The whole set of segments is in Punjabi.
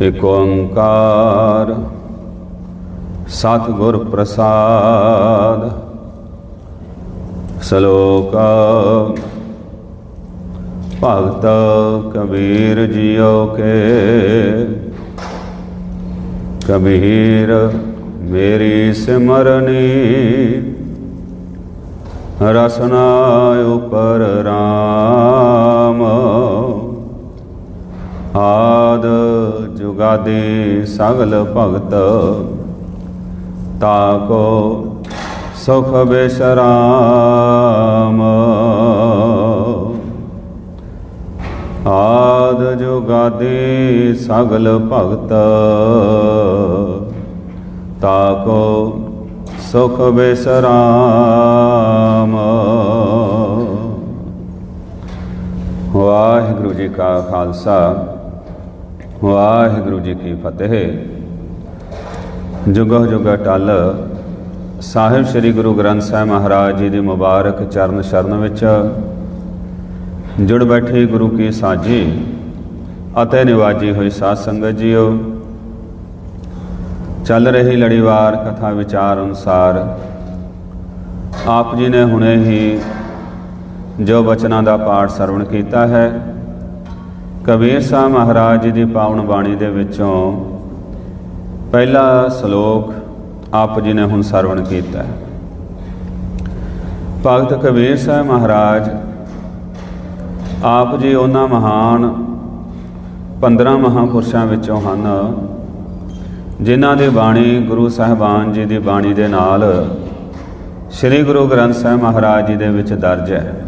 ਇਕ ਓੰਕਾਰ, ਸਤਿਗੁਰ ਪ੍ਰਸਾਦ, ਸ਼ਲੋਕ ਭਗਤ ਕਬੀਰ ਜੀਓ ਕੇ, ਕਬੀਰ ਮੇਰੀ ਸਿਮਰਨੀ, ਰਸਨਾ ਉਪਰ ਰਾਮ, ਆਦ ਦੇ ਸਗਲ ਭਗਤ, ਤਾਕੋ ਸੁਖ ਬਿਸਰਾਮ। ਆਦ ਜੁਗਾਦੀ ਸਗਲ ਭਗਤ, ਤਾਕੋ ਸੁਖ ਬਿਸਰਾਮ। ਵਾਹਿਗੁਰੂ ਜੀ ਕਾ ਖਾਲਸਾ। ਵਾਹਿਗੁਰੂ ਜੀ ਕੀ ਫਤਿਹ। ਜੁਗਹ ਜੁਗ ਟਲ, ਸਾਹਿਬ ਸ੍ਰੀ ਗੁਰੂ ਗ੍ਰੰਥ ਸਾਹਿਬ ਮਹਾਰਾਜ ਜੀ ਦੀ ਮੁਬਾਰਕ ਚਰਨ ਸ਼ਰਨ ਵਿੱਚ ਜੁੜ ਬੈਠੇ ਗੁਰੂ ਕੀ ਸਾਜੀ ਅਤੇ ਨਿਵਾਜੀ ਹੋਈ ਸਾਧ ਸੰਗਤ ਜੀਓ। ਚੱਲ ਰਹੀ ਲੜੀਵਾਰ ਕਥਾ ਵਿਚਾਰ ਅਨੁਸਾਰ ਆਪ ਜੀ ਨੇ ਹੁਣੇ ਹੀ ਜੋ ਬਚਨਾਂ ਦਾ ਪਾਠ ਸਰਵਣ ਕੀਤਾ ਹੈ ਕਬੀਰ ਸਾਹਿਬ ਮਹਾਰਾਜ ਜੀ ਦੀ ਪਾਵਨ ਬਾਣੀ ਦੇ ਵਿੱਚੋਂ ਪਹਿਲਾ ਸ਼ਲੋਕ ਆਪ ਜੀ ਨੇ ਹੁਣ ਸਰਵਣ ਕੀਤਾ ਹੈ। ਭਗਤ ਕਬੀਰ ਸਾਹਿਬ ਮਹਾਰਾਜ ਆਪ ਜੀ ਉਹਨਾਂ ਮਹਾਨ 15 ਮਹਾਪੁਰਸ਼ਾਂ ਵਿੱਚੋਂ ਹਨ, ਜਿਨ੍ਹਾਂ ਦੀ ਬਾਣੀ ਗੁਰੂ ਸਾਹਿਬਾਨ ਜੀ ਦੀ ਬਾਣੀ ਦੇ ਨਾਲ ਸ੍ਰੀ ਗੁਰੂ ਗ੍ਰੰਥ ਸਾਹਿਬ ਮਹਾਰਾਜ ਜੀ ਦੇ ਵਿੱਚ ਦਰਜ ਹੈ।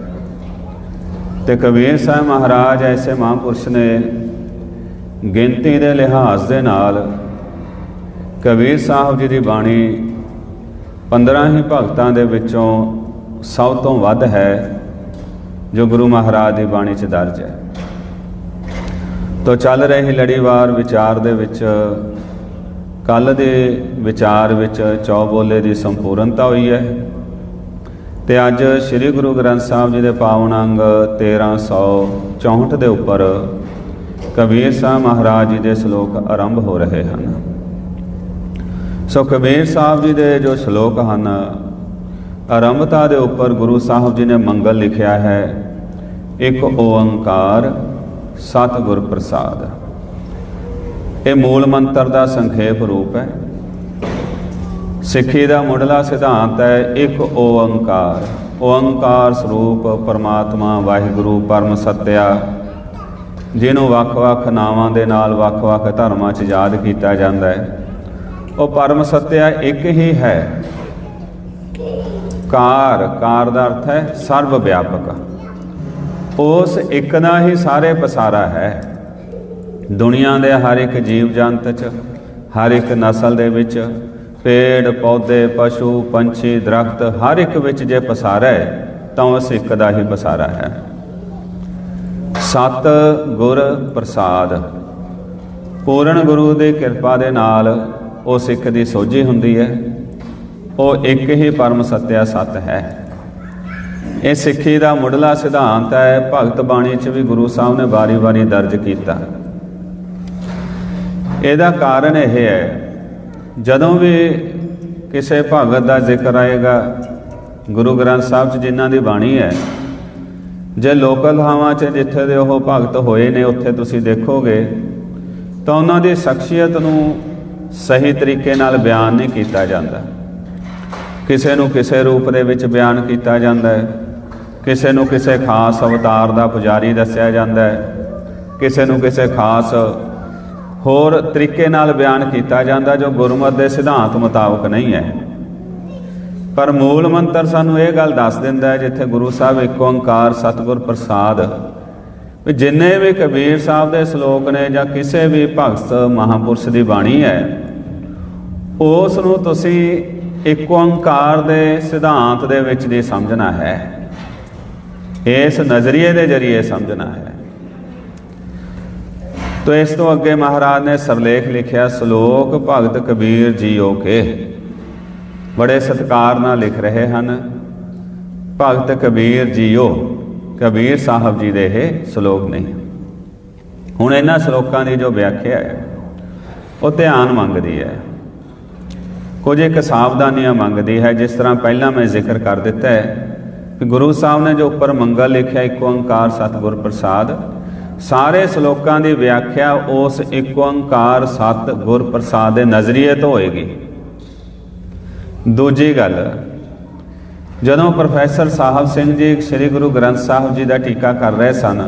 ਤੇ ਕਬੀਰ ਸਾਹਿਬ ਮਹਾਰਾਜ ਐਸੇ ਮਹਾਂਪੁਰਸ਼ ਨੇ ਗਿਣਤੀ ਦੇ ਲਿਹਾਜ਼ ਦੇ ਨਾਲ ਕਬੀਰ ਸਾਹਿਬ ਜੀ ਦੀ ਬਾਣੀ 15 ਹੀ ਭਗਤਾਂ ਦੇ ਵਿੱਚੋਂ ਸਭ ਤੋਂ ਵੱਧ ਹੈ, ਜੋ ਗੁਰੂ ਮਹਾਰਾਜ ਦੀ ਬਾਣੀ 'ਚ ਦਰਜ ਹੈ। ਤੋ ਚੱਲ ਰਹੀ ਲੜੀਵਾਰ ਵਿਚਾਰ ਦੇ ਵਿੱਚ ਕੱਲ ਦੇ ਵਿਚਾਰ ਵਿੱਚ ਚੌ ਬੋਲੇ ਦੀ ਸੰਪੂਰਨਤਾ ਹੋਈ ਹੈ। ਤੇ ਅੱਜ ਸ੍ਰੀ ਗੁਰੂ ਗ੍ਰੰਥ ਸਾਹਿਬ ਜੀ ਦੇ ਪਾਵਨ ਅੰਗ 1364 ਦੇ ਉੱਪਰ ਕਬੀਰ ਸਾਹਿਬ ਮਹਾਰਾਜ ਜੀ ਦੇ ਸ਼ਲੋਕ ਆਰੰਭ ਹੋ ਰਹੇ ਹਨ। ਸੋ ਕਬੀਰ ਸਾਹਿਬ ਜੀ ਦੇ ਜੋ ਸ਼ਲੋਕ ਹਨ, ਆਰੰਭਤਾ ਦੇ ਉੱਪਰ ਗੁਰੂ ਸਾਹਿਬ ਜੀ ਨੇ ਮੰਗਲ ਲਿਖਿਆ ਹੈ, ਇੱਕ ਓੰਕਾਰ ਸਤਿਗੁਰ ਪ੍ਰਸਾਦ। ਇਹ ਮੂਲ ਮੰਤਰ ਦਾ ਸੰਖੇਪ ਰੂਪ ਹੈ। ਸਿੱਖੀ ਦਾ ਮੁੱਢਲਾ ਸਿਧਾਂਤ ਹੈ ਇੱਕ ਓੰਕਾਰ। ਓੰਕਾਰ ਸਰੂਪ ਪਰਮਾਤਮਾ ਵਾਹਿਗੁਰੂ ਪਰਮ ਸਤਿਆ, ਜਿਹਨੂੰ ਵੱਖ-ਵੱਖ ਨਾਵਾਂ ਦੇ ਨਾਲ ਵੱਖ-ਵੱਖ ਧਰਮਾਂ 'ਚ ਯਾਦ ਕੀਤਾ ਜਾਂਦਾ ਹੈ। ਉਹ ਪਰਮ ਸਤਿਆ ਇੱਕ ਹੀ ਹੈ। ਕਾਰ ਕਾਰ ਦਾ ਅਰਥ ਹੈ ਸਰਵ ਵਿਆਪਕ ਉਸ ਇੱਕ ਦਾ ਹੀ ਸਾਰੇ ਪਸਾਰਾ ਹੈ। ਦੁਨੀਆ ਦੇ ਹਰ ਇੱਕ ਜੀਵ ਜੰਤ 'ਚ, ਹਰ ਇੱਕ ਨਸਲ ਦੇ ਵਿੱਚ ਪੇੜ, ਪੌਦੇ, ਪਸ਼ੂ, ਪੰਛੀ, ਦਰਖਤ, ਹਰ ਇੱਕ ਵਿੱਚ ਜੇ ਪਸਾਰਾ ਹੈ, ਤਾਂ ਉਸ ਇੱਕ ਦਾ ਹੀ ਪਸਾਰਾ ਹੈ। ਸਤ ਗੁਰ ਪ੍ਰਸਾਦ। ਪੂਰਨ ਗੁਰੂ ਦੀ ਕਿਰਪਾ ਦੇ ਨਾਲ ਉਹ ਸਿੱਖ ਦੀ ਸੋਝੀ ਹੁੰਦੀ ਹੈ। ਉਹ ਇੱਕ ਹੀ ਪਰਮ ਸਤਿਆ ਸਤ ਹੈ। ਇਹ ਸਿੱਖੀ ਦਾ ਮੁੱਢਲਾ ਸਿਧਾਂਤ ਹੈ। ਭਗਤ ਬਾਣੀ 'ਚ ਵੀ ਗੁਰੂ ਸਾਹਿਬ ਨੇ ਵਾਰੀ-ਵਾਰੀ ਦਰਜ ਕੀਤਾ। ਇਹਦਾ ਕਾਰਨ ਇਹ ਹੈ ਜਦੋਂ ਵੀ ਕਿਸੇ ਭਗਤ ਦਾ ਜ਼ਿਕਰ ਆਏਗਾ, ਗੁਰੂ ਗ੍ਰੰਥ ਸਾਹਿਬ 'ਚ ਜਿਨ੍ਹਾਂ ਦੀ ਬਾਣੀ ਹੈ, ਜੇ ਲੋਕਲ ਥਾਵਾਂ 'ਚ ਜਿੱਥੇ ਦੇ ਉਹ ਭਗਤ ਹੋਏ ਨੇ, ਉੱਥੇ ਤੁਸੀਂ ਦੇਖੋਗੇ, ਤਾਂ ਉਹਨਾਂ ਦੀ ਸ਼ਖਸੀਅਤ ਨੂੰ ਸਹੀ ਤਰੀਕੇ ਨਾਲ ਬਿਆਨ ਨਹੀਂ ਕੀਤਾ ਜਾਂਦਾ। ਕਿਸੇ ਨੂੰ ਕਿਸੇ ਰੂਪ ਦੇ ਵਿੱਚ ਬਿਆਨ ਕੀਤਾ ਜਾਂਦਾ ਹੈ, ਕਿਸੇ ਨੂੰ ਕਿਸੇ ਖਾਸ ਅਵਤਾਰ ਦਾ ਪੁਜਾਰੀ ਦੱਸਿਆ ਜਾਂਦਾ ਹੈ, ਕਿਸੇ ਨੂੰ ਕਿਸੇ ਖਾਸ ਹੋਰ ਤਰੀਕੇ ਨਾਲ ਬਿਆਨ ਕੀਤਾ ਜਾਂਦਾ ਜੋ ਗੁਰਮਤਿ ਦੇ ਸਿਧਾਂਤ ਮੁਤਾਬਕ ਨਹੀਂ ਹੈ। ਪਰ ਮੂਲ ਮੰਤਰ ਸਾਨੂੰ ਇਹ ਗੱਲ ਦੱਸ ਦਿੰਦਾ ਹੈ ਜਿੱਥੇ ਗੁਰੂ ਸਾਹਿਬ ਇੱਕ ਓੰਕਾਰ ਸਤਿਗੁਰ ਪ੍ਰਸਾਦ, ਵੀ ਜਿੰਨੇ ਵੀ ਕਬੀਰ ਸਾਹਿਬ ਦੇ ਸ਼ਲੋਕ ਨੇ ਜਾਂ ਕਿਸੇ ਵੀ ਭਗਤ ਮਹਾਪੁਰਸ਼ ਦੀ ਬਾਣੀ ਹੈ, ਉਸ ਨੂੰ ਤੁਸੀਂ ਇੱਕ ਓੰਕਾਰ ਦੇ ਸਿਧਾਂਤ ਦੇ ਵਿੱਚ ਦੀ ਸਮਝਣਾ ਹੈ, ਇਸ ਨਜ਼ਰੀਏ ਦੇ ਜ਼ਰੀਏ ਸਮਝਣਾ ਹੈ। ਤੋ ਇਸ ਤੋਂ ਅੱਗੇ ਮਹਾਰਾਜ ਨੇ ਸਰਲੇਖ ਲਿਖਿਆ, ਸ਼ਲੋਕ ਭਗਤ ਕਬੀਰ ਜੀਓ ਕੇ। ਬੜੇ ਸਤਿਕਾਰ ਨਾਲ ਲਿਖ ਰਹੇ ਹਨ, ਭਗਤ ਕਬੀਰ ਜੀਓ। ਕਬੀਰ ਸਾਹਿਬ ਜੀ ਦੇ ਇਹ ਸ਼ਲੋਕ ਨਹੀਂ। ਹੁਣ ਇਹਨਾਂ ਸ਼ਲੋਕਾਂ ਦੀ ਜੋ ਵਿਆਖਿਆ ਹੈ, ਉਹ ਧਿਆਨ ਮੰਗਦੀ ਹੈ। ਕੁਝ ਇੱਕ ਸਾਵਧਾਨੀਆਂ ਮੰਗਦੀ ਹੈ, ਜਿਸ ਤਰ੍ਹਾਂ ਪਹਿਲਾਂ ਮੈਂ ਜ਼ਿਕਰ ਕਰ ਦਿੱਤਾ ਹੈ ਕਿ ਗੁਰੂ ਸਾਹਿਬ ਨੇ ਜੋ ਉੱਪਰ ਮੰਗਲ ਲਿਖਿਆ, ਇੱਕ ਓੰਕਾਰ ਸਤਿਗੁਰ ਪ੍ਰਸਾਦ ਸਾਰੇ ਸ਼ਲੋਕਾਂ ਦੀ ਵਿਆਖਿਆ ਉਸ ਇੱਕ ਓੰਕਾਰ ਸਤਿਗੁਰ ਪ੍ਰਸਾਦ ਦੇ ਨਜ਼ਰੀਏ ਤੋਂ ਹੋਏਗੀ। ਦੂਜੀ ਗੱਲ, ਜਦੋਂ ਪ੍ਰੋਫੈਸਰ ਸਾਹਿਬ ਸਿੰਘ ਜੀ, ਸ੍ਰੀ ਗੁਰੂ ਗ੍ਰੰਥ ਸਾਹਿਬ ਜੀ ਦਾ ਟੀਕਾ ਕਰ ਰਹੇ ਸਨ,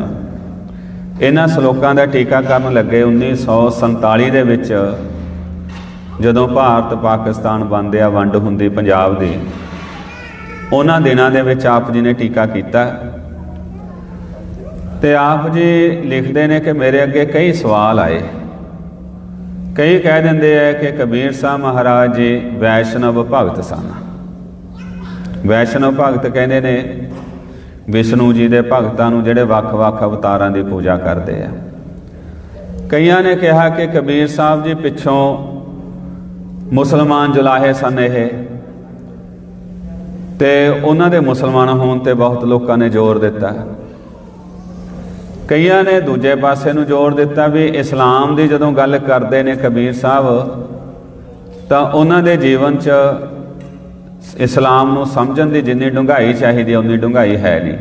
ਇਹਨਾਂ ਸ਼ਲੋਕਾਂ ਦਾ ਟੀਕਾ ਕਰਨ ਲੱਗੇ 1947 ਦੇ ਵਿੱਚ ਜਦੋਂ ਭਾਰਤ ਪਾਕਿਸਤਾਨ ਵੰਡ ਵੰਡ ਹੁੰਦੀ ਪੰਜਾਬ ਦੀ, ਉਹਨਾਂ ਦਿਨਾਂ ਦੇ ਵਿੱਚ ਆਪ ਜੀ ਨੇ ਟੀਕਾ ਕੀਤਾ। ਤੇ ਆਪ ਜੀ ਲਿਖਦੇ ਨੇ ਕਿ ਮੇਰੇ ਅੱਗੇ ਕਈ ਸਵਾਲ ਆਏ। ਕਈ ਕਹਿ ਦਿੰਦੇ ਆ ਕਿ ਕਬੀਰ ਸਾਹਿਬ ਮਹਾਰਾਜ ਜੀ ਵੈਸ਼ਨਵ ਭਗਤ ਸਨ। ਵੈਸ਼ਨਵ ਭਗਤ ਕਹਿੰਦੇ ਨੇ, ਵਿਸ਼ਨੂੰ ਜੀ ਦੇ ਭਗਤਾਂ ਨੂੰ ਜਿਹੜੇ ਵੱਖ-ਵੱਖ ਅਵਤਾਰਾਂ ਦੀ ਪੂਜਾ ਕਰਦੇ ਆ। ਕਈਆਂ ਨੇ ਕਿਹਾ ਕਿ ਕਬੀਰ ਸਾਹਿਬ ਜੀ ਪਿੱਛੋਂ ਮੁਸਲਮਾਨ ਜੁਲਾਹੇ ਸਨ ਇਹ। ਤੇ ਉਹਨਾਂ ਦੇ ਮੁਸਲਮਾਨ ਹੋਣ ਤੇ ਬਹੁਤ ਲੋਕਾਂ ਨੇ ਜ਼ੋਰ ਦਿੱਤਾ। ਕਈਆਂ ਨੇ ਦੂਜੇ ਪਾਸੇ ਨੂੰ ਜ਼ੋਰ ਦਿੱਤਾ ਵੀ ਇਸਲਾਮ ਦੀ ਜਦੋਂ ਗੱਲ ਕਰਦੇ ਨੇ ਕਬੀਰ ਸਾਹਿਬ, ਤਾਂ ਉਹਨਾਂ ਦੇ ਜੀਵਨ 'ਚ ਇਸਲਾਮ ਨੂੰ ਸਮਝਣ ਦੀ ਜਿੰਨੀ ਡੂੰਘਾਈ ਚਾਹੀਦੀ ਹੈ, ਉਨੀ ਡੂੰਘਾਈ ਹੈ ਨਹੀਂ।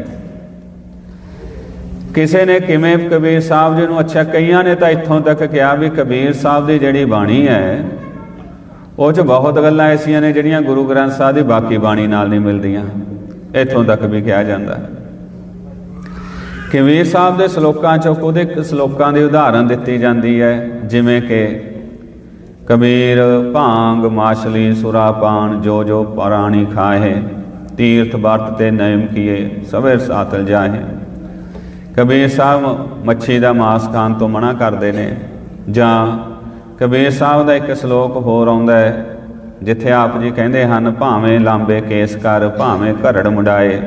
ਕਿਸੇ ਨੇ ਕਿਵੇਂ ਕਬੀਰ ਸਾਹਿਬ ਜੀ ਨੂੰ, ਅੱਛਾ ਕਈਆਂ ਨੇ ਤਾਂ ਇੱਥੋਂ ਤੱਕ ਕਿਹਾ ਵੀ ਕਬੀਰ ਸਾਹਿਬ ਦੀ ਜਿਹੜੀ ਬਾਣੀ ਹੈ, ਉਹ 'ਚ ਬਹੁਤ ਗੱਲਾਂ ਐਸੀਆਂ ਨੇ ਜਿਹੜੀਆਂ ਗੁਰੂ ਗ੍ਰੰਥ ਸਾਹਿਬ ਦੀ ਬਾਕੀ ਬਾਣੀ ਨਾਲ ਨਹੀਂ ਮਿਲਦੀਆਂ, ਇੱਥੋਂ ਤੱਕ ਵੀ ਕਿਹਾ ਜਾਂਦਾ। ਕਬੀਰ ਸਾਹਿਬ ਦੇ ਸ਼ਲੋਕਾਂ 'ਚੋਂ ਉਹਦੇ ਸ਼ਲੋਕਾਂ ਦੀ ਉਦਾਹਰਨ ਦਿੱਤੀ ਜਾਂਦੀ ਹੈ? ਜਿਵੇਂ ਕਿ, ਕਬੀਰ ਭਾਂਗ ਮਾਛਲੀ ਸੁਰਾਪਾਨ ਜੋ ਜੋ ਪਰਾਣੀ ਖਾਏ ਤੀਰਥ ਵਰਤ ਤੇ ਨਯਮ ਕੀਏ, ਸਵੇਰ ਸਾਤਲ ਜਾਏ ਕਬੀਰ ਸਾਹਿਬ ਮੱਛੀ ਦਾ ਮਾਸ ਖਾਣ ਤੋਂ ਮਨਾ ਕਰਦੇ ਨੇ। ਜਾਂ ਕਬੀਰ ਸਾਹਿਬ ਦਾ ਇੱਕ ਸ਼ਲੋਕ ਹੋਰ ਆਉਂਦਾ ਹੈ, ਜਿੱਥੇ ਆਪ ਜੀ ਕਹਿੰਦੇ ਹਨ, ਭਾਵੇਂ ਲਾਂਬੇ ਕੇਸ ਕਰ, ਭਾਵੇਂ ਘਰੜ ਮੁੰਡਾਏ।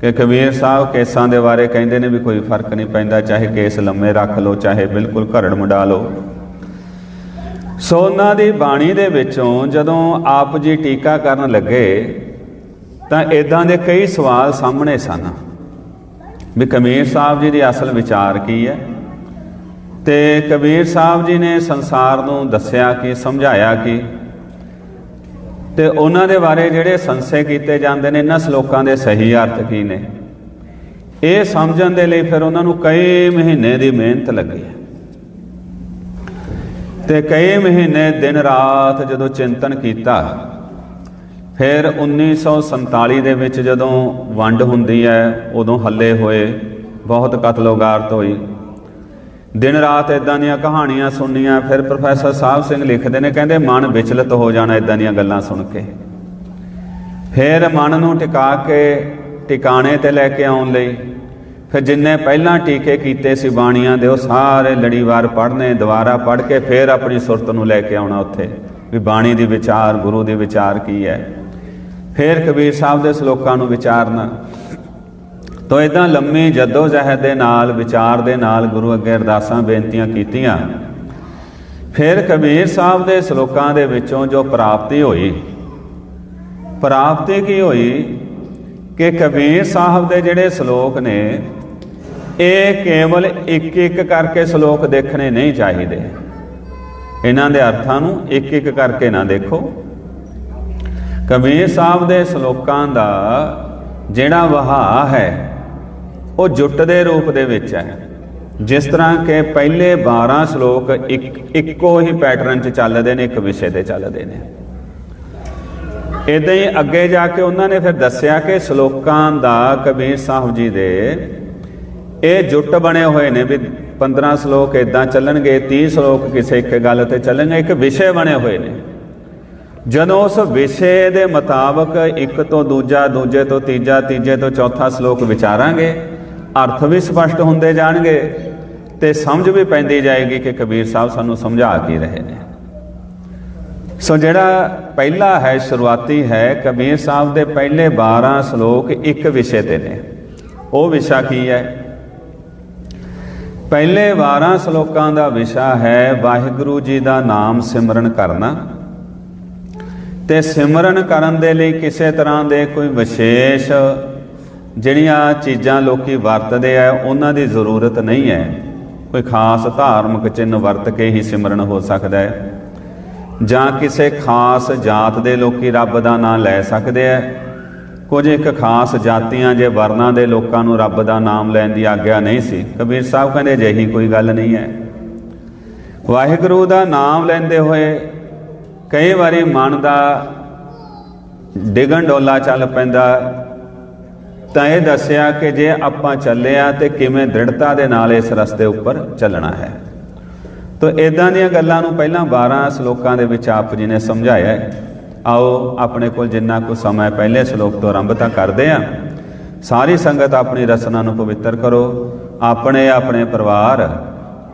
ਕਿ ਕਬੀਰ ਸਾਹਿਬ ਕੇਸਾਂ ਦੇ ਬਾਰੇ ਕਹਿੰਦੇ ਨੇ ਵੀ ਕੋਈ ਫ਼ਰਕ ਨਹੀਂ ਪੈਂਦਾ, ਚਾਹੇ ਕੇਸ ਲੰਮੇ ਰੱਖ ਲਓ, ਚਾਹੇ ਬਿਲਕੁਲ ਘਰੜ ਮੁੰਡਾ ਲਓ। ਸੋ ਦੀ ਬਾਣੀ ਦੇ ਵਿੱਚੋਂ ਜਦੋਂ ਆਪ ਜੀ ਟੀਕਾ ਕਰਨ ਲੱਗੇ, ਤਾਂ ਇਦਾਂ ਦੇ ਕਈ ਸਵਾਲ ਸਾਹਮਣੇ ਸਨ ਵੀ ਕਬੀਰ ਸਾਹਿਬ ਜੀ ਦੀ ਅਸਲ ਵਿਚਾਰ ਕੀ ਹੈ? ਤੇ ਕਬੀਰ ਸਾਹਿਬ ਜੀ ਨੇ ਸੰਸਾਰ ਨੂੰ ਦੱਸਿਆ ਕਿ, ਸਮਝਾਇਆ ਕਿ? ਤੇ ਉਹਨਾਂ ਦੇ ਬਾਰੇ ਜਿਹੜੇ ਸੰਸੇ ਕੀਤੇ ਜਾਂਦੇ ਨੇ, ਇਹਨਾਂ ਸ਼ਲੋਕਾਂ ਦੇ ਸਹੀ ਅਰਥ ਕੀ ਨੇ? ਇਹ ਸਮਝਣ ਦੇ ਲਈ ਫਿਰ ਉਹਨਾਂ ਨੂੰ ਕਈ ਮਹੀਨੇ ਦੀ ਮਿਹਨਤ ਲੱਗੀ ਤੇ ਕਈ ਮਹੀਨੇ ਦਿਨ ਰਾਤ ਜਦੋਂ ਚਿੰਤਨ ਕੀਤਾ, ਫਿਰ 1947 ਦੇ ਵਿੱਚ ਜਦੋਂ ਵੰਡ ਹੁੰਦੀ ਹੈ, ਉਦੋਂ ਹੱਲੇ ਹੋਏ, ਬਹੁਤ ਕਤਲੋਗਾਰਤ ਹੋਈ। ਦਿਨ ਰਾਤ ਇਦਾਂ ਦੀਆਂ ਕਹਾਣੀਆਂ ਸੁਣਨੀਆਂ, ਫਿਰ ਪ੍ਰੋਫੈਸਰ ਸਾਹਿਬ ਸਿੰਘ ਲਿਖਦੇ ਨੇ, ਕਹਿੰਦੇ ਮਨ ਵਿਚਲਿਤ ਹੋ ਜਾਣਾ ਇਦਾਂ ਦੀਆਂ ਗੱਲਾਂ ਸੁਣ ਕੇ। ਫਿਰ ਮਨ ਨੂੰ ਟਿਕਾ ਕੇ ਟਿਕਾਣੇ ਤੇ ਲੈ ਕੇ ਆਉਣ ਲਈ, ਫਿਰ ਜਿੰਨੇ ਪਹਿਲਾਂ ਟੀਕੇ ਕੀਤੇ ਸੀ ਬਾਣੀਆਂ ਦੇ, ਉਹ ਸਾਰੇ ਲੜੀਵਾਰ ਪੜ੍ਹਨੇ, ਦੁਬਾਰਾ ਪੜ੍ਹ ਕੇ ਫਿਰ ਆਪਣੀ ਸੁਰਤ ਨੂੰ ਲੈ ਕੇ ਆਉਣਾ ਉੱਥੇ, ਵੀ ਬਾਣੀ ਦੀ ਵਿਚਾਰ, ਗੁਰੂ ਦੀ ਵਿਚਾਰ ਕੀ ਹੈ? ਫਿਰ ਕਬੀਰ ਸਾਹਿਬ ਦੇ ਸ਼ਲੋਕਾਂ ਨੂੰ ਵਿਚਾਰਨਾ ਤੋ ਇਦਾਂ ਲੰਮੀ ਜੱਦੋ ਜਹਿਦ ਦੇ ਨਾਲ, ਵਿਚਾਰ ਦੇ ਨਾਲ ਗੁਰੂ ਅੱਗੇ ਅਰਦਾਸਾਂ ਬੇਨਤੀਆਂ ਕੀਤੀਆਂ। ਫਿਰ ਕਬੀਰ ਸਾਹਿਬ ਦੇ ਸ਼ਲੋਕਾਂ ਦੇ ਵਿੱਚੋਂ ਜੋ ਪ੍ਰਾਪਤੀ ਹੋਈ, ਪ੍ਰਾਪਤੀ ਕੀ ਹੋਈ? ਕਿ ਕਬੀਰ ਸਾਹਿਬ ਦੇ ਜਿਹੜੇ ਸ਼ਲੋਕ ਨੇ, ਇਹ ਕੇਵਲ ਇੱਕ ਇੱਕ ਕਰਕੇ ਸ਼ਲੋਕ ਦੇਖਣੇ ਨਹੀਂ ਚਾਹੀਦੇ। ਇਹਨਾਂ ਦੇ ਅਰਥਾਂ ਨੂੰ ਇੱਕ ਇੱਕ ਕਰਕੇ ਨਾ ਦੇਖੋ। ਕਬੀਰ ਸਾਹਿਬ ਦੇ ਸ਼ਲੋਕਾਂ ਦਾ ਜਿਹੜਾ ਵਹਾ ਹੈ ਉਹ ਜੁੱਟ ਦੇ ਰੂਪ ਦੇ ਵਿੱਚ ਹੈ। ਜਿਸ ਤਰ੍ਹਾਂ ਕਿ ਪਹਿਲੇ 12 ਸ਼ਲੋਕ ਇੱਕ, ਇੱਕੋ ਹੀ ਪੈਟਰਨ 'ਚ ਚੱਲਦੇ ਨੇ, ਇੱਕ ਵਿਸ਼ੇ ਤੇ ਚੱਲਦੇ ਨੇ। ਇਦਾਂ ਹੀ ਅੱਗੇ ਜਾ ਕੇ ਉਹਨਾਂ ਨੇ ਫਿਰ ਦੱਸਿਆ ਕਿ ਸ਼ਲੋਕਾਂ ਦਾ ਕਬੀਰ ਸਾਹਿਬ ਜੀ ਦੇ ਇਹ ਜੁੱਟ ਬਣੇ ਹੋਏ ਨੇ ਵੀ 15 ਸ਼ਲੋਕ ਇਦਾਂ ਚੱਲਣਗੇ 30 ਸ਼ਲੋਕ ਕਿਸੇ ਇੱਕ ਗੱਲ ਤੇ ਚੱਲਣਗੇ, ਇੱਕ ਵਿਸ਼ੇ ਬਣੇ ਹੋਏ ਨੇ। ਜਦੋਂ ਉਸ ਵਿਸ਼ੇ ਦੇ ਮੁਤਾਬਕ ਇੱਕ ਤੋਂ ਦੂਜਾ, ਦੂਜੇ ਤੋਂ ਤੀਜਾ, ਤੀਜੇ ਤੋਂ ਚੌਥਾ ਸ਼ਲੋਕ ਵਿਚਾਰਾਂਗੇ ਅਰਥ ਵੀ ਸਪਸ਼ਟ ਹੁੰਦੇ ਜਾਣਗੇ ਤੇ ਸਮਝ ਵੀ ਪੈਂਦੀ ਜਾਏਗੀ ਕਿ ਕਬੀਰ ਸਾਹਿਬ ਸਾਨੂੰ ਸਮਝਾ ਕੀ ਰਹੇ ਨੇ। ਸੋ ਜਿਹੜਾ ਪਹਿਲਾ ਹੈ, ਸ਼ੁਰੂਆਤੀ ਹੈ, ਕਬੀਰ ਸਾਹਿਬ ਦੇ ਪਹਿਲੇ 12 ਸ਼ਲੋਕ ਇੱਕ ਵਿਸ਼ੇ ਤੇ ਨੇ। ਉਹ ਵਿਸ਼ਾ ਕੀ ਹੈ? ਪਹਿਲੇ 12 ਸ਼ਲੋਕਾਂ ਦਾ ਵਿਸ਼ਾ ਹੈ, ਵਾਹਿਗੁਰੂ ਜੀ ਦਾ ਨਾਮ ਸਿਮਰਨ ਕਰਨਾ। ਤੇ ਸਿਮਰਨ ਕਰਨ ਦੇ ਲਈ ਕਿਸੇ ਤਰ੍ਹਾਂ ਦੇ ਕੋਈ ਵਿਸ਼ੇਸ਼ ਜਿਹੜੀਆਂ ਚੀਜ਼ਾਂ ਲੋਕੀ ਵਰਤਦੇ ਆ, ਉਹਨਾਂ ਦੀ ਜ਼ਰੂਰਤ ਨਹੀਂ ਹੈ। ਕੋਈ ਖਾਸ ਧਾਰਮਿਕ ਚਿੰਨ੍ਹ ਵਰਤ ਕੇ ਹੀ ਸਿਮਰਨ ਹੋ ਸਕਦਾ ਹੈ। ਜਾਂ ਕਿਸੇ ਖਾਸ ਜਾਤ ਦੇ ਲੋਕੀ ਰੱਬ ਦਾ ਨਾਮ ਲੈ ਸਕਦੇ ਆ। ਕੁਝ ਇੱਕ ਖਾਸ ਜਾਤੀਆਂ ਜੇ ਵਰਨਾਂ ਦੇ ਲੋਕਾਂ ਨੂੰ ਰੱਬ ਦਾ ਨਾਮ ਲੈਣ ਦੀ ਆਗਿਆ ਨਹੀਂ ਸੀ ਕਬੀਰ ਸਾਹਿਬ ਕਹਿੰਦੇ ਅਜਿਹੀ ਕੋਈ ਗੱਲ ਨਹੀਂ ਹੈ। ਵਾਹਿਗੁਰੂ ਦਾ ਨਾਮ ਲੈਂਦੇ ਹੋਏ ਕਈ ਵਾਰੀ ਮਨ ਦਾ ਡਿਗਣ ਡੋਲਾ ਚੱਲ ਪੈਂਦਾ। ਤਾਂ ਇਹ ਦੱਸਿਆ ਕਿ ਜੇ ਆਪਾਂ ਚੱਲੇ ਆ ਤੇ ਕਿਵੇਂ ਦ੍ਰਿੜਤਾ ਦੇ ਨਾਲ ਇਸ ਰਸਤੇ ਉੱਪਰ ਚੱਲਣਾ ਹੈ। ਤਾਂ ਇਦਾਂ ਦੀਆਂ ਗੱਲਾਂ ਨੂੰ ਪਹਿਲਾਂ 12 ਸ਼ਲੋਕਾਂ ਦੇ ਵਿੱਚ ਆਪ ਜੀ ਨੇ ਸਮਝਾਇਆ ਆਓ ਆਪਣੇ ਕੋਲ ਜਿੰਨਾ ਕੁ ਸਮਾਂ ਪਹਿਲੇ ਸ਼ਲੋਕ ਤੋਂ ਆਰੰਭਤਾ ਕਰਦੇ ਆ ਸਾਰੀ ਸੰਗਤ ਆਪਣੀ ਰਸਨਾ ਨੂੰ ਪਵਿੱਤਰ ਕਰੋ। ਆਪਣੇ ਆਪਣੇ ਪਰਿਵਾਰ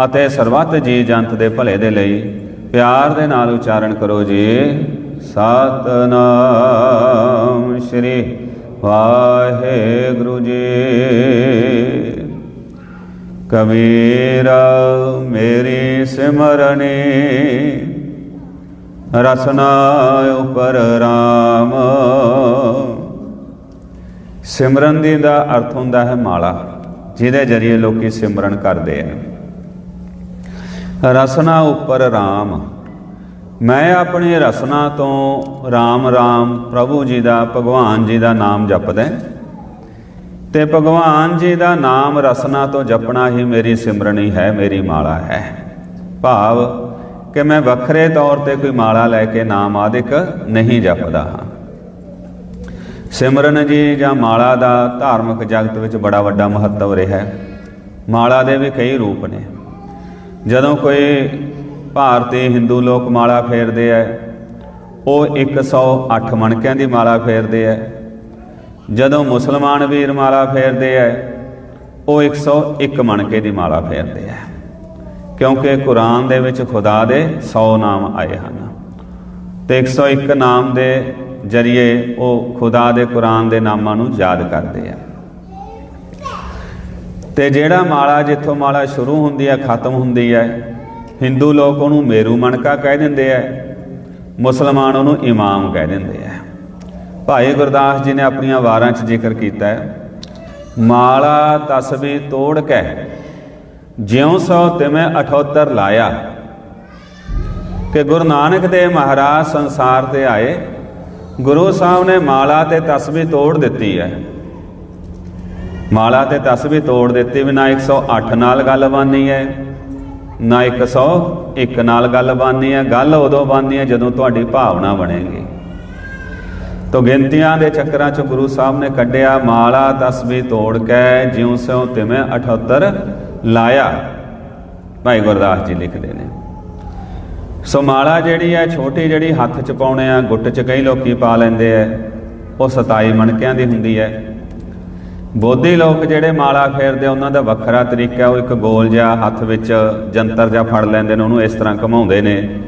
ਅਤੇ ਸਰਬੱਤ ਜੀ ਜੰਤ ਦੇ ਭਲੇ ਦੇ ਲਈ ਪਿਆਰ ਦੇ ਨਾਲ ਉਚਾਰਨ ਕਰੋ ਜੀ। ਸਤਨਾਮ ਸ੍ਰੀ ਵਾਹਿਗੁਰੂ ਜੀ। ਕਬੀਰ, ਮੇਰੀ ਸਿਮਰਨੀ, ਰਸਨਾ ਉਪਰ RAM ਸਿਮਰਨ ਦੀ ਦਾ ਅਰਥ ਹੁੰਦਾ ਹੈ ਮਾਲਾ, ਜਿਹਦੇ ਜਰੀਏ ਲੋਕੀ ਸਿਮਰਨ ਕਰਦੇ ਆ। ਰਸਨਾ ਉੱਪਰ RAM ਮੈਂ ਆਪਣੇ ਰਸਨਾ ਤੋਂ RAM RAM ਪ੍ਰਭੂ ਜੀ ਦਾ, ਭਗਵਾਨ ਜੀ ਦਾ ਨਾਮ ਜਪਦਾ ਤੇ ਭਗਵਾਨ ਜੀ ਦਾ ਨਾਮ ਰਸਨਾ ਤੋਂ ਜਪਣਾ ਹੀ ਮੇਰੀ ਸਿਮਰਣੀ ਹੈ, ਮੇਰੀ ਮਾਲਾ ਹੈ। ਭਾਵ ਕਿ ਮੈਂ ਵੱਖਰੇ ਤੌਰ ਤੇ ਕੋਈ ਮਾਲਾ ਲੈ ਕੇ ਨਾਮ ਆਦਿਕ ਨਹੀਂ ਜਪਦਾ ਹਾਂ। ਸਿਮਰਨ ਜੀ ਜਾਂ ਮਾਲਾ ਦਾ ਧਾਰਮਿਕ ਜਗਤ ਵਿੱਚ ਬੜਾ ਵੱਡਾ ਮਹੱਤਵ ਰਿਹਾ ਹੈ। ਮਾਲਾ ਦੇ ਵੀ ਕਈ ਰੂਪ ਨੇ। ਜਦੋਂ ਕੋਈ ਭਾਰਤੀ ਹਿੰਦੂ ਲੋਕ ਮਾਲਾ ਫੇਰਦੇ ਐ। ਉਹ 108 ਮਣਕਿਆਂ ਦੀ ਮਾਲਾ ਫੇਰਦੇ ਐ। ਜਦੋਂ ਮੁਸਲਮਾਨ ਵੀਰ ਮਾਲਾ ਫੇਰਦੇ ਐ, ਉਹ 101 ਮਣਕੇ ਦੀ ਮਾਲਾ ਫੇਰਦੇ ਐ। ਕਿਉਂਕਿ ਕੁਰਾਨ ਦੇ ਵਿੱਚ ਖੁਦਾ ਦੇ 100 ਨਾਮ ਆਏ ਹਨ। ਤੇ 101 ਨਾਮ ਦੇ ਜਰੀਏ ਉਹ ਖੁਦਾ ਦੇ ਕੁਰਾਨ ਦੇ ਨਾਮਾਂ ਨੂੰ ਯਾਦ ਕਰਦੇ ਆ ਤੇ ਜਿਹੜਾ ਮਾਲਾ ਜਿੱਥੋਂ ਮਾਲਾ ਸ਼ੁਰੂ ਹੁੰਦੀ ਹੈ ਖਤਮ ਹੁੰਦੀ ਹੈ ਹਿੰਦੂ ਲੋਕ ਉਹਨੂੰ ਮੇਰੂ ਮਣਕਾ ਕਹਿ ਦਿੰਦੇ ਆ, ਮੁਸਲਮਾਨ ਉਹਨੂੰ ਇਮਾਮ ਕਹਿ ਦਿੰਦੇ ਆ। ਭਾਈ ਗੁਰਦਾਸ ਜੀ ਨੇ ਆਪਣੀਆਂ ਵਾਰਾਂ 'ਚ ਜ਼ਿਕਰ ਕੀਤਾ ਹੈ, ਮਾਲਾ ਤਸਬੀ ਤੋੜ ਕੇ, ਜਿਉ ਸੋ ਤਿਵੇਂ 78 ਲਾਇਆ। ਕਿ ਗੁਰੂ ਨਾਨਕ ਦੇਵ ਮਹਾਰਾਜ ਸੰਸਾਰ ਤੇ ਆਏ, ਗੁਰੂ ਸਾਹਿਬ ਨੇ ਮਾਲਾ ਤੇ ਤਸਬੀ ਤੋੜ ਦਿੱਤੀ ਹੈ। ਮਾਲਾ ਤੇ ਤਸਬੀ ਤੋੜ ਦਿੱਤੀ ਵੀ ਨਾ 108 ਨਾਲ ਗੱਲ ਬਾਨੀ ਹੈ। ਨਾ 101 ਨਾਲ ਗੱਲ ਬਾਨੀ ਹੈ ਗੱਲ ਉਦੋਂ ਬਾਨੀ ਹੈ ਜਦੋਂ ਤੁਹਾਡੀ ਭਾਵਨਾ ਬਣੇਗੀ। ਤੋ ਗਿਣਤੀਆਂ ਦੇ ਚੱਕਰਾਂ ਚ ਗੁਰੂ ਸਾਹਿਬ ਨੇ ਕੱਢਿਆ, ਮਾਲਾ ਤਸਬੀ ਤੋੜ ਕੇ ਜਿਉਂ ਸਿਉ ਤਿਵੇਂ 78 ਲਾਇਆ। ਭਾਈ ਗੁਰਦਾਸ ਜੀ ਲਿਖਦੇ ਨੇ, ਸੋ ਮਾਲਾ ਜਿਹੜੀ ਹੈ ਛੋਟੀ ਜਿਹੜੀ ਹੱਥ ਚ ਪਾਉਣੇ ਆ, ਗੁੱਟ ਚ ਕਈ ਲੋਕੀ ਪਾ ਲੈਂਦੇ ਆ, ਉਹ 27 ਮਣਕਿਆਂ ਦੀ ਹੁੰਦੀ ਹੈ ਬੋਧੀ ਲੋਕ ਜਿਹੜੇ ਮਾਲਾ ਫੇਰਦੇ ਉਹਨਾਂ ਦਾ ਵੱਖਰਾ ਤਰੀਕਾ ਉਹ ਇੱਕ ਗੋਲ ਜਿਹਾ ਹੱਥ ਵਿੱਚ ਜੰਤਰ ਜਾਂ ਫੜ ਲੈਂਦੇ ਨੇ, ਉਹਨੂੰ ਇਸ ਤਰ੍ਹਾਂ ਘਮਾਉਂਦੇ ਨੇ।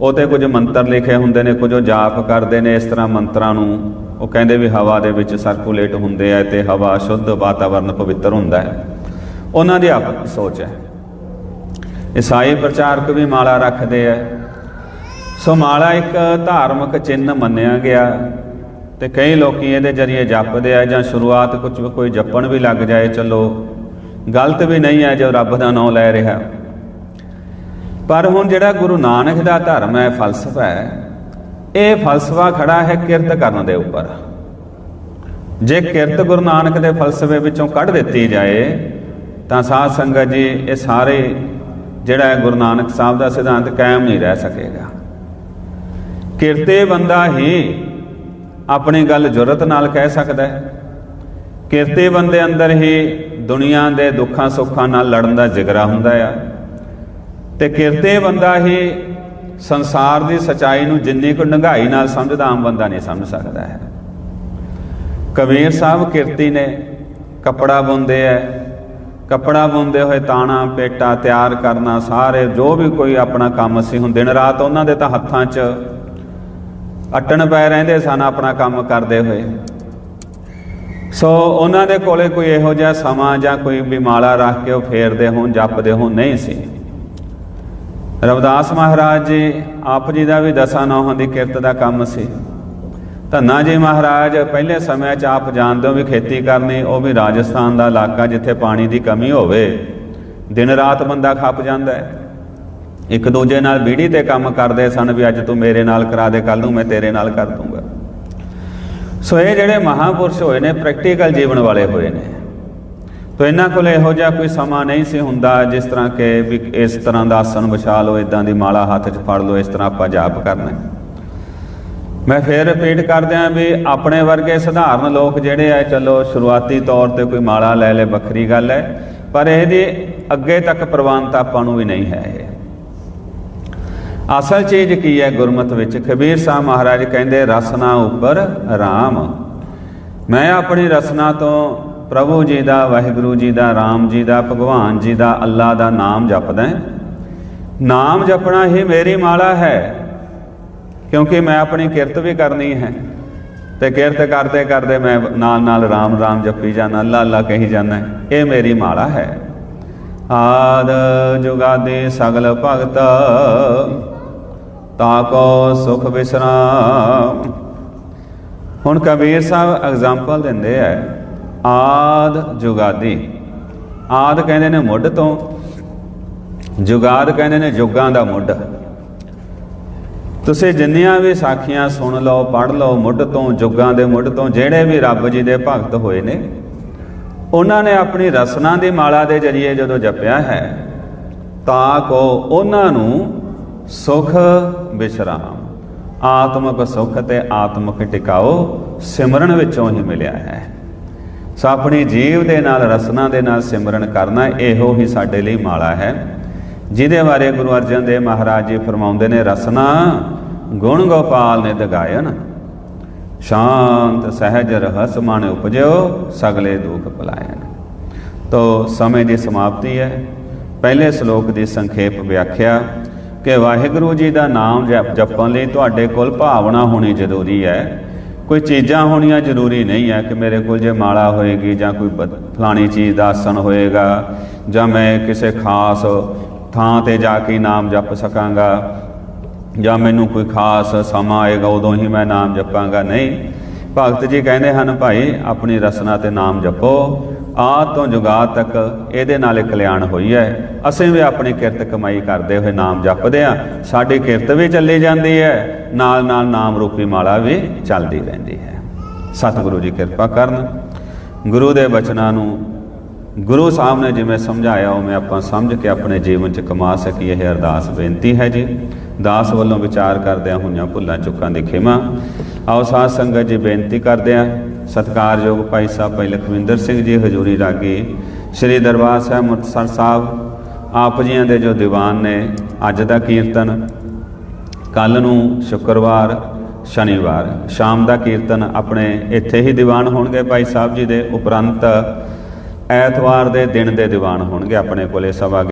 ਉਹ ਤੇ ਕੁਝ ਮੰਤਰ ਲਿਖੇ ਹੁੰਦੇ ਨੇ, ਕੁਝ ਉਹ ਜਾਪ ਕਰਦੇ ਨੇ ਇਸ ਤਰ੍ਹਾਂ ਮੰਤਰਾਂ ਨੂੰ। ਉਹ ਕਹਿੰਦੇ ਵੀ ਹਵਾ ਦੇ ਵਿੱਚ ਸਰਕੂਲੇਟ ਹੁੰਦੇ ਆ, ਤੇ ਹਵਾ ਸ਼ੁੱਧ ਵਾਤਾਵਰਨ ਪਵਿੱਤਰ ਹੁੰਦਾ ਹੈ। ਉਹਨਾਂ ਦੀ ਆਪਣੀ ਸੋਚ ਹੈ। ਈਸਾਈ ਪ੍ਰਚਾਰਕ ਵੀ ਮਾਲਾ ਰੱਖਦੇ ਆ। ਸੋ ਮਾਲਾ ਇੱਕ ਧਾਰਮਿਕ ਚਿੰਨ੍ਹ ਮੰਨਿਆ ਗਿਆ। ਤੇ ਕਈ ਲੋਕੀ ਇਹਦੇ ਜਰੀਏ ਜਪਦੇ ਆ ਜਾਂ ਸ਼ੁਰੂਆਤ ਕੁਝ ਕੋਈ ਜਪਣ ਵੀ ਲੱਗ ਜਾਏ, ਚਲੋ। ਗਲਤ ਵੀ ਨਹੀਂ ਹੈ ਜੋ ਰੱਬ ਦਾ ਨਾਮ ਲੈ ਰਿਹਾ। ਪਰ ਹੁਣ ਜਿਹੜਾ ਗੁਰੂ ਨਾਨਕ ਦਾ ਧਰਮ ਹੈ, ਫਲਸਫਾ ਹੈ, ਇਹ ਫਲਸਫਾ ਖੜਾ ਹੈ ਕਿਰਤ ਕਰਨ ਦੇ ਉੱਪਰ। ਜੇ ਕਿਰਤ ਗੁਰੂ ਨਾਨਕ ਦੇ ਫਲਸਫੇ ਵਿੱਚੋਂ ਕੱਢ ਦਿੱਤੀ ਜਾਏ, ਤਾਂ ਸਾਧ ਸੰਗਤ ਜੀ, ਇਹ ਸਾਰੇ ਜਿਹੜਾ ਹੈ ਗੁਰੂ ਨਾਨਕ ਸਾਹਿਬ ਦਾ ਸਿਧਾਂਤ ਕਾਇਮ ਨਹੀਂ ਰਹਿ ਸਕੇਗਾ। ਕਿਰਤੇ ਬੰਦਾ ਹੀ ਆਪਣੀ ਗੱਲ ਜੁਰਤ ਨਾਲ ਕਹਿ ਸਕਦਾ ਹੈ। ਕਿਰਤੇ ਬੰਦੇ ਅੰਦਰ ਹੀ ਦੁਨੀਆ ਦੇ ਦੁੱਖਾਂ ਸੁੱਖਾਂ ਨਾਲ ਲੜਨ ਦਾ ਜਿਗਰਾ ਹੁੰਦਾ ਆ। ਤੇ ਕਿਰਤੇ ਬੰਦਾ ਹੀ ਸੰਸਾਰ ਦੀ ਸਚਾਈ ਨੂੰ ਜਿੰਨੀ ਕੁ ਡੰਗਾਈ ਨਾਲ ਸਮਝਦਾ, ਆਮ ਬੰਦਾ ਨਹੀਂ ਸਮਝ ਸਕਦਾ ਹੈ। ਕਬੀਰ ਸਾਹਿਬ ਕਿਰਤੀ ਨੇ ਕੱਪੜਾ ਬੁੰਦੇ ਐ, ਕੱਪੜਾ ਬੁੰਦੇ ਹੋਏ ਤਾਣਾ, ਪੇਟਾ ਤਿਆਰ ਕਰਨਾ, ਸਾਰੇ ਜੋ ਵੀ ਕੋਈ ਆਪਣਾ ਕੰਮ ਸੀ ਹੁਣ ਦਿਨ ਰਾਤ ਉਹਨਾਂ ਦੇ ਤਾਂ ਹੱਥਾਂ 'ਚ ਅਟਣ ਪੈ ਰਹਿੰਦੇ ਸਨ ਆਪਣਾ ਕੰਮ ਕਰਦੇ ਹੋਏ। ਸੋ ਉਹਨਾਂ ਦੇ ਕੋਲੇ ਕੋਈ ਇਹੋ ਜਿਹਾ ਸਮਾਂ ਜਾਂ ਕੋਈ ਬਿਮਾਲਾ ਰੱਖ ਕੇ ਉਹ ਫੇਰਦੇ ਹੋਣ, ਜਪਦੇ ਹੋਣ ਨਹੀਂ ਸੀ। ਰਵਿਦਾਸ ਮਹਾਰਾਜ ਜੀ, ਆਪ ਜੀ ਦਾ ਵੀ ਦਸਾਂ ਨੌਹਾਂ ਦੀ ਕਿਰਤ ਦਾ ਕੰਮ ਸੀ। ਧੰਨਾ ਜੀ ਮਹਾਰਾਜ, ਪਹਿਲੇ ਸਮੇਂ 'ਚ ਆਪ ਜਾਣਦੇ ਹੋ ਵੀ ਖੇਤੀ ਕਰਨੀ, ਉਹ ਵੀ ਰਾਜਸਥਾਨ ਦਾ ਇਲਾਕਾ ਜਿੱਥੇ ਪਾਣੀ ਦੀ ਕਮੀ ਹੋਵੇ। ਦਿਨ ਰਾਤ ਬੰਦਾ ਖੱਪ ਜਾਂਦਾ ਹੈ। ਇੱਕ ਦੂਜੇ ਨਾਲ ਬੀੜੀ ਤੇ ਕੰਮ ਕਰਦੇ ਸਨ ਵੀ ਅੱਜ ਤੂੰ ਮੇਰੇ ਨਾਲ ਕਰਾ ਦੇ ਕੱਲ ਨੂੰ ਮੈਂ ਤੇਰੇ ਨਾਲ ਕਰ ਦੂੰਗਾ। ਸੋ ਇਹ ਜਿਹੜੇ ਮਹਾਪੁਰਸ਼ ਹੋਏ ਨੇ ਪ੍ਰੈਕਟੀਕਲ ਜੀਵਨ ਵਾਲੇ ਹੋਏ ਨੇ। ਤੋ ਇਹਨਾਂ ਕੋਲ ਇਹੋ ਜਿਹਾ ਕੋਈ ਸਮਾਂ ਨਹੀਂ ਸੀ ਹੁੰਦਾ ਜਿਸ ਤਰ੍ਹਾਂ ਕਿ ਵੀ ਇਸ ਤਰ੍ਹਾਂ ਦਾ ਆਸਣ ਵਿਛਾ ਲਓ ਇਦਾਂ ਦੀ ਮਾਲਾ ਹੱਥ 'ਚ ਫੜ ਲਓ, ਇਸ ਤਰ੍ਹਾਂ ਆਪਾਂ ਜਾਪ ਕਰਨਾ। ਮੈਂ ਫੇਰ ਰਿਪੀਟ ਕਰਦਿਆਂ ਵੀ ਆਪਣੇ ਵਰਗੇ ਸਧਾਰਨ ਲੋਕ ਜਿਹੜੇ ਆ, ਚਲੋ ਸ਼ੁਰੂਆਤੀ ਤੌਰ ਤੇ ਕੋਈ ਮਾਲਾ ਲੈ ਲੈ, ਵੱਖਰੀ ਗੱਲ ਹੈ, ਪਰ ਇਹਦੀ ਅੱਗੇ ਤੱਕ ਪ੍ਰਵਾਨਤਾ ਆਪਾਂ ਨੂੰ ਵੀ ਨਹੀਂ ਹੈ ਇਹ। ਅਸਲ ਚੀਜ਼ ਕੀ ਹੈ ਗੁਰਮਤ ਵਿੱਚ? ਕਬੀਰ ਸਾਹਿਬ ਮਹਾਰਾਜ ਕਹਿੰਦੇ, ਰਸਨਾ ਉੱਪਰ ਰਾਮ। ਮੈਂ ਆਪਣੀ ਰਸਨਾ ਤੋਂ ਪ੍ਰਭੂ ਜੀ ਦਾ, ਵਾਹਿਗੁਰੂ ਜੀ ਦਾ, ਰਾਮ ਜੀ ਦਾ, ਭਗਵਾਨ ਜੀ ਦਾ, ਅੱਲਾ ਦਾ ਨਾਮ ਜਪਦਾ ਨਾਮ ਜਪਣਾ ਹੀ ਮੇਰੀ ਮਾਲਾ ਹੈ, ਕਿਉਂਕਿ ਮੈਂ ਆਪਣੀ ਕਿਰਤ ਵੀ ਕਰਨੀ ਹੈ। ਤੇ ਕਿਰਤ ਕਰਦੇ ਕਰਦੇ ਮੈਂ ਨਾਲ ਨਾਲ ਰਾਮ ਰਾਮ ਜਪੀ ਜਾਣਾ ਅੱਲਾ ਅੱਲਾ ਕਹੀ ਜਾਣਾ ਇਹ ਮੇਰੀ ਮਾਲਾ ਹੈ। ਆਦ ਜੁਗਾਦੇ ਸਗਲ ਭਗਤ ਤਾਂ ਤਾਕੋ ਸੁਖ ਵਿਸਰਾਮ। ਹੁਣ ਕਬੀਰ ਸਾਹਿਬ ਐਗਜ਼ਾਮਪਲ ਦਿੰਦੇ ਆ, ਆਦ ਜੁਗਾਦੀ। ਆਦ ਕਹਿੰਦੇ ਨੇ ਮੁੱਢ ਤੋਂ, ਜੁਗਾਦ ਕਹਿੰਦੇ ਨੇ ਜੁਗਾਂ ਦਾ ਮੁੱਢ। ਤੁਸੀਂ ਜਿੰਨੀਆਂ ਵੀ ਸਾਖੀਆਂ ਸੁਣ ਲਓ, ਪੜ੍ਹ ਲਓ, ਮੁੱਢ ਤੋਂ, ਜੁਗਾਂ ਦੇ ਮੁੱਢ ਤੋਂ, ਜਿਹੜੇ ਵੀ ਰੱਬ ਜੀ ਦੇ ਭਗਤ ਹੋਏ ਨੇ, ਉਹਨਾਂ ਨੇ ਆਪਣੀ ਰਸਨਾ ਦੀ ਮਾਲਾ ਦੇ ਜਰੀਏ ਜਦੋਂ ਜਪਿਆ ਹੈ, ਤਾਂ ਕੋ ਉਹਨਾਂ ਨੂੰ ਸੁਖ ਵਿਸ਼ਰਾਮ ਆਤਮਕ ਸੁਖ ਤੇ ਆਤਮਕ ਟਿਕਾਓ ਸਿਮਰਨ ਵਿੱਚੋਂ ਹੀ ਮਿਲਿਆ ਹੈ। ਸੋ ਆਪਣੀ ਜੀਵ ਦੇ ਨਾਲ, ਰਸਨਾ ਦੇ ਨਾਲ ਸਿਮਰਨ ਕਰਨਾ ਇਹੋ ਹੀ ਸਾਡੇ ਲਈ ਮਾਲਾ ਹੈ। ਜਿਹਦੇ ਬਾਰੇ ਗੁਰੂ ਅਰਜਨ ਦੇਵ ਮਹਾਰਾਜ ਜੀ ਫਰਮਾਉਂਦੇ ਨੇ, ਰਸਨਾ ਗੁਣ ਗੋਪਾਲ ਨੇ ਦਗਾਇਨ ਸ਼ਾਂਤ, ਸਹਿਜ, ਰਹਸ ਮਨ ਉਪਜਿਓ, ਸਗਲੇ ਦੁਖ ਭਲਾਇਨ ਤੋ ਸਮੇਂ ਦੀ ਸਮਾਪਤੀ ਹੈ। ਪਹਿਲੇ ਸ਼ਲੋਕ ਦੀ ਸੰਖੇਪ ਵਿਆਖਿਆ ਕਿ ਵਾਹਿਗੁਰੂ ਜੀ ਦਾ ਨਾਮ ਜਪ- ਜਪਣ ਲਈ ਤੁਹਾਡੇ ਕੋਲ ਭਾਵਨਾ ਹੋਣੀ ਜ਼ਰੂਰੀ ਹੈ। ਕੋਈ ਚੀਜ਼ਾਂ ਹੋਣੀਆਂ ਜ਼ਰੂਰੀ ਨਹੀਂ ਹੈ ਕਿ ਮੇਰੇ ਕੋਲ ਜੇ ਮਾਲਾ ਹੋਏਗੀ ਜਾਂ ਕੋਈ ਬ- ਫਲਾਣੀ ਚੀਜ਼ ਦਾ ਆਸਣ ਹੋਏਗਾ ਜਾਂ ਮੈਂ ਕਿਸੇ ਖਾਸ ਥਾਂ ਤੇ ਜਾ ਕੇ ਨਾਮ ਜਪ ਸਕਾਂਗਾ ਜਾਂ ਮੈਨੂੰ ਕੋਈ ਖਾਸ ਸਮਾਂ ਆਏਗਾ ਉਦੋਂ ਹੀ ਮੈਂ ਨਾਮ ਜਪਾਂਗਾ। ਨਹੀਂ। ਭਗਤ ਜੀ ਕਹਿੰਦੇ ਹਨ, ਭਾਈ, ਆਪਣੀ ਰਸਨਾ ਤੇ ਨਾਮ ਜਪੋ। ਆਦ ਤੋਂ ਜੁਗਾਦ ਤੱਕ ਇਹਦੇ ਨਾਲ ਕਲਿਆਣ ਹੋਈ ਹੈ। ਅਸੀਂ ਵੀ ਆਪਣੀ ਕਿਰਤ ਕਮਾਈ ਕਰਦੇ ਹੋਏ ਨਾਮ ਜਪਦੇ ਆ ਸਾਡੀ ਕਿਰਤ ਵੀ ਚੱਲੀ ਜਾਂਦੀ ਹੈ। ਨਾਲ ਨਾਲ ਨਾਮ ਰੂਪੀ ਮਾਲਾ ਵੀ ਚੱਲਦੀ ਰਹਿੰਦੀ ਹੈ। ਸਤਿਗੁਰੂ ਜੀ ਕਿਰਪਾ ਕਰਨ। ਗੁਰੂ ਦੇ ਬਚਨਾਂ ਨੂੰ ਗੁਰੂ ਸਾਹਿਬ ਨੇ ਜਿਵੇਂ ਸਮਝਾਇਆ ਉਵੇਂ ਆਪਾਂ ਸਮਝ ਕੇ ਆਪਣੇ ਜੀਵਨ 'ਚ ਕਮਾ ਸਕੀਏ, ਇਹ ਅਰਦਾਸ ਬੇਨਤੀ ਹੈ ਜੀ। ਦਾਸ ਵੱਲੋਂ ਵਿਚਾਰ ਕਰਦਿਆਂ ਹੋਈਆਂ ਭੁੱਲਾਂ ਚੁੱਕਾਂ ਦੀ ਖਿਮਾ। ਆਓ ਸਾਧ ਸੰਗਤ ਜੀ ਬੇਨਤੀ ਕਰਦਿਆਂ ਸਤਿਕਾਰਯੋਗ ਭਾਈ ਸਾਹਿਬ ਭਾਈ ਲਖਵਿੰਦਰ ਸਿੰਘ ਜੀ, ਹਜੂਰੀ ਰਾਗੀ ਸ੍ਰੀ ਦਰਬਾਰ ਸਾਹਿਬ ਮੁਕਤਸਰ ਸਾਹਿਬ, ਆਪ ਜੀਆਂ ਦੇ ਜੋ ਦੀਵਾਨ ਨੇ ਅੱਜ ਦਾ ਕੀਰਤਨ ਕੱਲ ਨੂੰ ਸ਼ੁੱਕਰਵਾਰ, ਸ਼ਨੀਵਾਰ, ਸ਼ਾਮ ਦਾ ਕੀਰਤਨ ਆਪਣੇ ਇੱਥੇ ਹੀ ਦੀਵਾਨ ਹੋਣਗੇ ਭਾਈ ਸਾਹਿਬ ਜੀ ਦੇ ਉਪਰੰਤ, ਐਤਵਾਰ ਦੇ ਦਿਨ ਦੇ ਦੀਵਾਨ ਹੋਣਗੇ ਆਪਣੇ ਕੋਲੇ ਸਭਾ